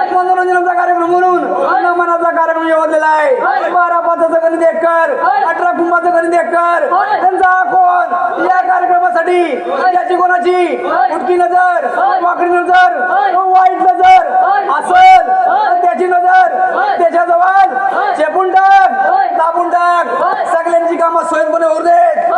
होय. मनोरंजनाचा कार्यक्रम म्हणून नमनाचा कार्यक्रम योजलेला आहे. बारा पाचाचं गणित एक कर. अठरा कुंभाचं गणित एक कर. त्यांचा कोण या कार्यक्रमासाठी याची कोणाची. उटकी नजर. वाकडी नजर. वाईट नजर. असल. त्याची नजर. त्याच्याजवळ. चेपून टाक. दाबून टाक. सगळ्यांची कामं स्वयंपणे होऊ देत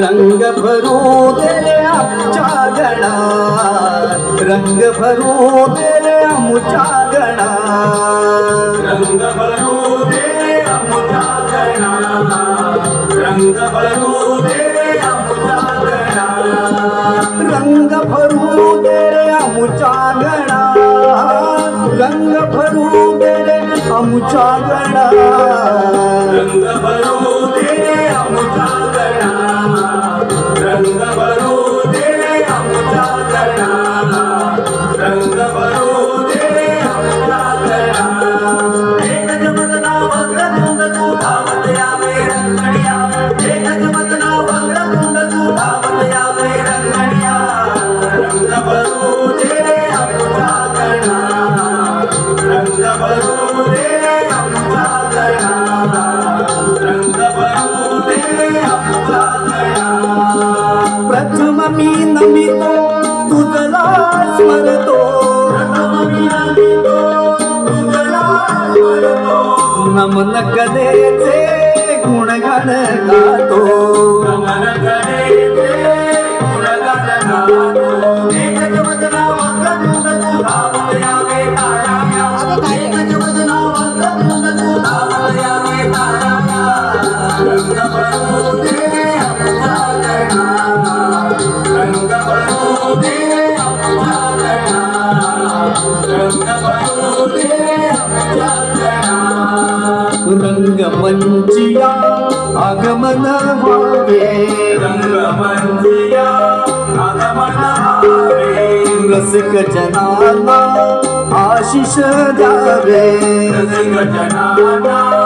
रंग भरू दे आमच्या गणात रंग भरू दे आमच्या गणात रंग भरू दे अमुता गणा रंग भरू दे अमुता गणा रंग भरू दे आमच्या गणात रंग भरू दे आमच्या गणात रंग भरू दे अमुता नमन कलेचे गुणगान गातो नमन करेचे गुणगान गातो. रङ्गमञ्जिया आगमनभावे रङ्गमञ्जिया गमला रसिकजनाना आशिष जावे। रसिकजनाना